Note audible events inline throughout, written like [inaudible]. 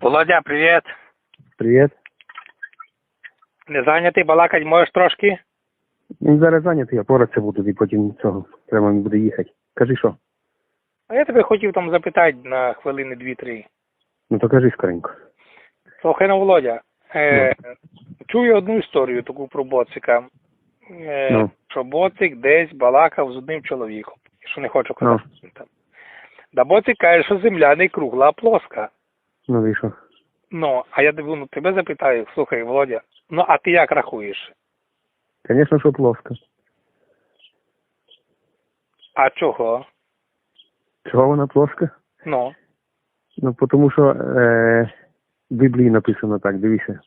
Володя, привіт. Привіт. Не зайнятий балакать можеш трошки? Ну, зараз зайнятий, я поратися буду і потім цього треба буде їхати. Кажи що? А я тебе хотів там запитати на хвилини дві-три. Ну то кажи скоренько. Слухай на Володя. Е, чую одну історію таку про боцика. Е, Ну. Що боцик десь балакав з одним чоловіком. Що не хочу казати. там. Да боцик каже, що земля не кругла, а плоска. І? Ну, а я диву, ну, тебе запитаю, слухай, Володя, ну а ти як рахуєш? Звісно, що плоско. А чого? Чого вона плоска? Ну, Ну, тому що е, в Біблії написано так, дивися.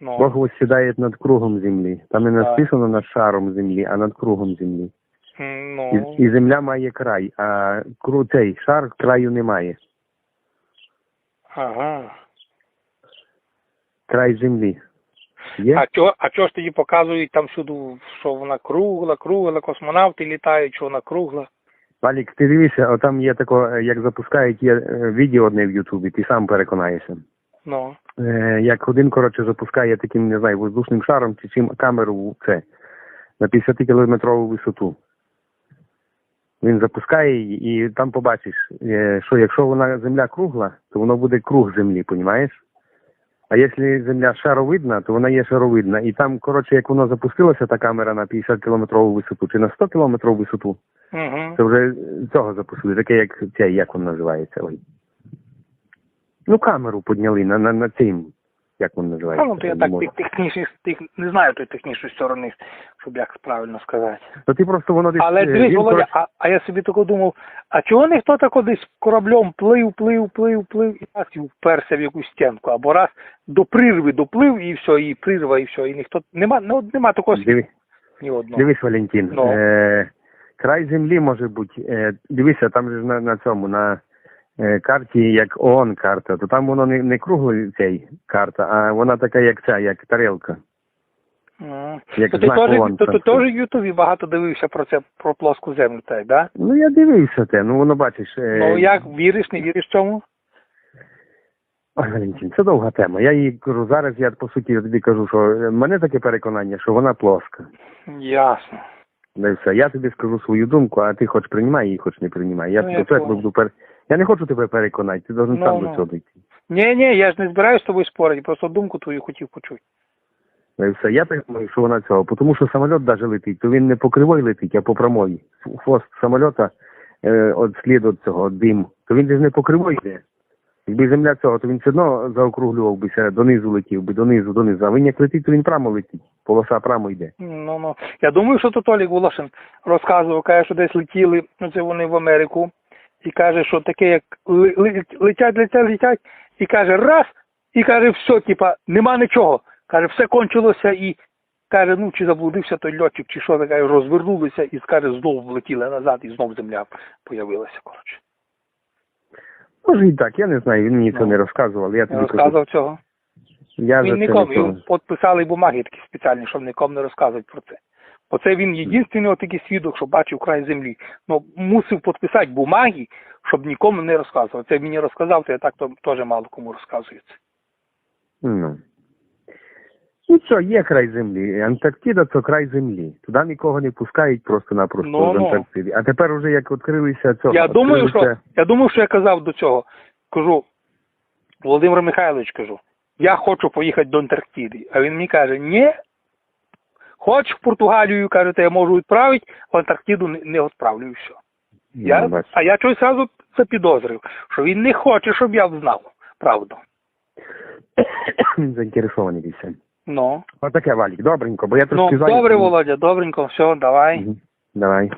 ну. Бог восседає над кругом землі. Там не написано над шаром землі, а над кругом землі. Ну, І, і земля має край, а кру, цей шар краю немає. Ага. Край землі. Є? А чого, а чого ж тоді показують там всюди, що вона кругла, кругла, космонавти літають, що вона кругла? Валік, ти дивися, отам є тако, е, як запускають є е, відео одне в Ютубі, ти сам переконаєшся. Ну, Е, як один, коротше, запускає таким, не знаю, воздушним шаром чи чим камеру в це на 50-кілометрову висоту. Він запускає її, і там побачиш, е, що якщо вона земля кругла, то воно буде круг землі, понімаєш? А якщо земля шаровидна, то вона є шаровидна. І там, коротше, як воно запустилося, та камера на 50 кілометрову висоту чи на 100 кілометрову висоту, угу. це вже цього запустили, таке, як цей, як він називається. Ой. Ну, камеру підняли на, на, на цим, як він називається. Ну, то я так можу. тих, технічні, тих, не знаю той технічної сторони, щоб як правильно сказати. То ти просто воно десь... Але е, дивись, він, Володя, а, а я собі тако думав, а чого ніхто тако десь кораблем плив, плив, плив, плив, і раз і вперся в якусь стінку, або раз до прірви доплив, і все, і прірва, і все, і ніхто, нема, ну, нема такого світу ні одного. дивись, Валентин, Ну. е, край землі може бути, е, дивися, там же на, на цьому, на карті, як ООН карта, то там воно не, не круглий цей карта, а вона така, як ця, як тарелка. Як То ти знак теж, ООН, то, ти теж в Ютубі багато дивився про це, про плоску землю, так, да? Ну я дивився те, ну воно бачиш. Е, Ну як, віриш, не віриш цьому? Ой, Валентин, це довга тема. Я їй кажу, зараз я по суті тобі кажу, що е, в мене таке переконання, що вона плоска. Ясно. Да і все. Я тобі скажу свою думку, а ти хоч приймай її, хоч не приймай. Я Ну, я буду пер... Я не хочу тебе переконати, ти должен Ну, сам ну. до цього дійти. Ні, ні, я ж не збираюсь з тобою спорити, просто думку твою хотів почути. І все. Я так думаю, що вона цього. Тому що самоліт навіть летить, то він не по кривой летить, а по прямой. Хвост самоліта е, от слід від цього диму, то він ж не по кривой йде. Якби земля цього, то він все одно заокруглював бися, донизу летів би, донизу, донизу. А він як летить, то він прямо летить. Полоса прямо йде. Ну, ну. Я думаю, що то Толік Волошин розказував, каже, що десь летіли, ну це вони в Америку, і каже, що таке, як летять, летять, летять, і каже, раз, і каже, все, типа, нема нічого. Каже, все кончилося і каже, ну чи заблудився той льотчик, чи що таке, розвернулися і каже, знову влетіли назад, і знов земля появилася, коротше. Може і так, я не знаю, він мені це Ну. не розказував. Я тобі кажу, розказував цього. я Він за це нікому не йому підписали бумаги такі спеціальні, щоб нікому не розказувати про це. Бо це він єдиний отакий свідок, що бачив край землі. Ну, мусив підписати бумаги, щоб нікому не розказував. Це мені розказав, то я так то теж мало кому розказую це. Ну. Ну що, є край землі. Антарктида це край землі. Туди нікого не пускають просто-напросто Ну, з ну. Антарктиди. А тепер уже як відкрилися цього. Я думаю, що я думаю, що я казав до цього. Кажу, Володимир Михайлович, кажу, я хочу поїхати до Антарктиди. А він мені каже, ні, хоч в Португалію, кажете, я можу відправити, в Антарктиду не, відправлю і все. Ну, Я, а я щось зразу запідозрив, що він не хоче, щоб я знав правду. [coughs] Заінтересовані більше. Ну, Отаке, Валік, добренько, бо я ну трошки зайнятий. добре, Володя, добренько, все, давай. Мгм. Давай.